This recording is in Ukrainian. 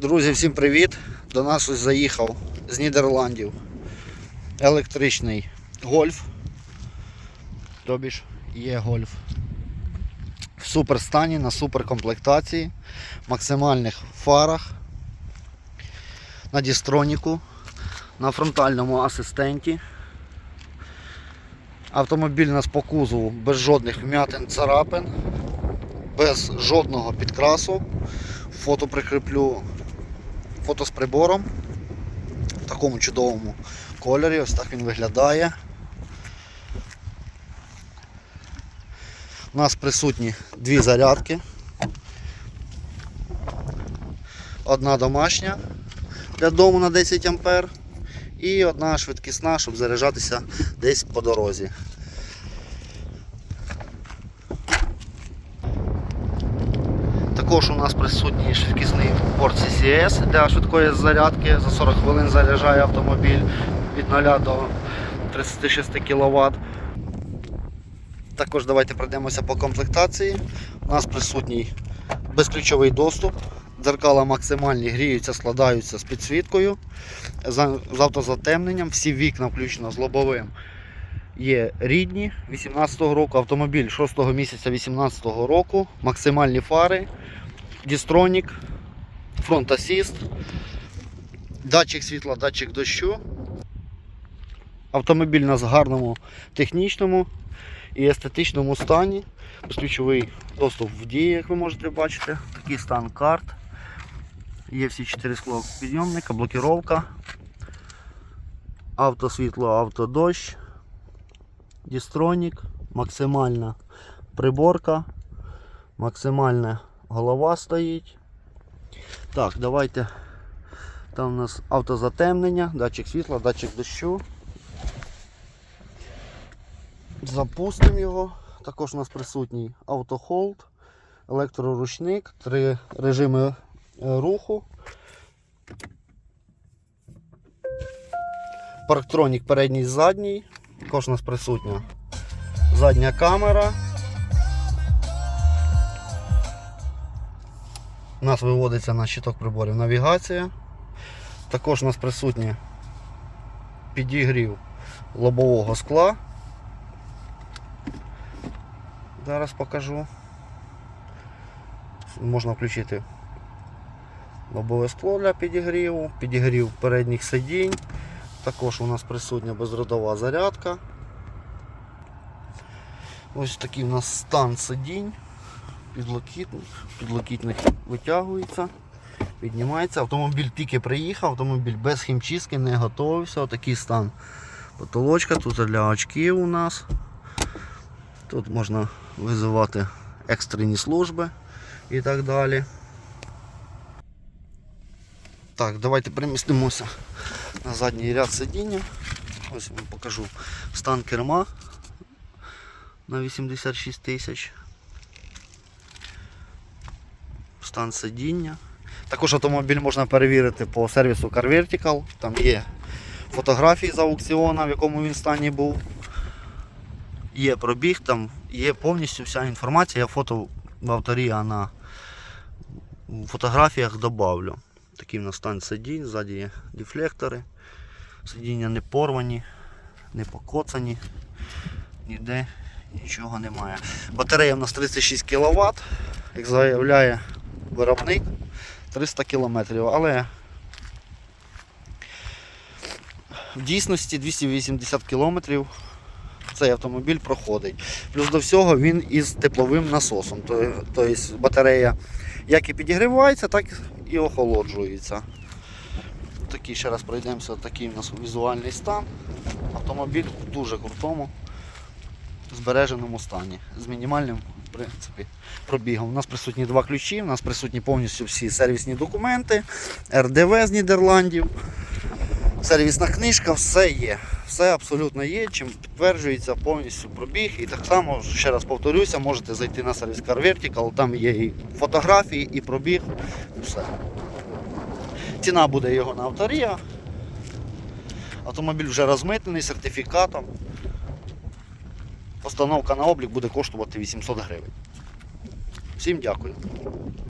Друзі, всім привіт! До нас ось заїхав з Нідерландів електричний гольф. Тобі ж є гольф. В супер стані, на супер комплектації, максимальних фарах, на дістроніку, на фронтальному асистенті. Автомобіль нас по кузову без жодних вмятин царапин, без жодного підкрасу. Фото прикріплю фото з прибором в такому чудовому кольорі. Ось так він виглядає. У нас присутні дві зарядки. Одна домашня для дому на 10 А і одна швидкісна, щоб заряджатися десь по дорозі. Також у нас присутній швидкісний порт CCS для швидкої зарядки. За 40 хвилин заряджає автомобіль від 0 до 36 кВт. Також давайте пройдемося по комплектації. У нас присутній безключовий доступ. Дзеркала максимальні гріються, складаються з підсвіткою, з автозатемненням, всі вікна, включно з лобовим, є рідні 18-го року, автомобіль 6-го місяця 18-го року, максимальні фари, дістронік, фронт асіст, датчик світла, датчик дощу. Автомобіль у нас в гарному технічному і естетичному стані. Безключовий доступ в дії, як ви можете бачити. Такий стан карт. Є всі 4 скло підйомника, блокіровка, автосвітло, автодощ, дістронік, максимальна приборка, максимальна голова стоїть. Так, давайте. Там у нас автозатемнення, датчик світла, датчик дощу. Запустимо його. Також у нас присутній автохолд, електроручник, три режими е, руху. Парктронік передній задній. Також у нас присутня задня камера. У нас виводиться на щиток приборів навігація. Також у нас присутній підігрів лобового скла. Зараз покажу. Можна включити лобове скло для підігріву, підігрів передніх сидінь. Також у нас присутня безродова зарядка. Ось такий у нас стан сидінь. Підлокітник, підлокітник витягується, піднімається. Автомобіль тільки приїхав, автомобіль без хімчистки, не готувався. Отакий стан потолочка. Тут для очків у нас. Тут можна визивати екстрені служби і так далі. Так, давайте перемістимося на задній ряд сидіння. Ось я вам покажу стан керма на 86 тисяч. Стан сидіння. Також автомобіль можна перевірити по сервісу Car Vertical. Там є фотографії з аукціону, в якому він стані був. Є пробіг, там є повністю вся інформація, я фото в авторі, а на фотографіях додавлю. Такий в нас стан сидінь, ззаді є дефлектори, сидіння не порвані, не покоцані, ніде нічого немає. Батарея в нас 36 кВт, як заявляє виробник 300 км, але в дійсності 280 км цей автомобіль проходить. Плюс до всього він із тепловим насосом. Тобто батарея як і підігрівається, так і охолоджується. Такий ще раз пройдемося, такий у нас візуальний стан. Автомобіль в дуже крутому, збереженому стані, з мінімальним в принципі, пробігом. У нас присутні два ключі, у нас присутні повністю всі сервісні документи, РДВ з Нідерландів, сервісна книжка, все є. Все абсолютно є, чим підтверджується повністю пробіг. І так само, ще раз повторюся, можете зайти на сервіс Car Vertical, там є і фотографії, і пробіг, все. Ціна буде його на авторія. Автомобіль вже розмитнений сертифікатом. Постановка на облік буде коштувати 800 гривень. Всім дякую.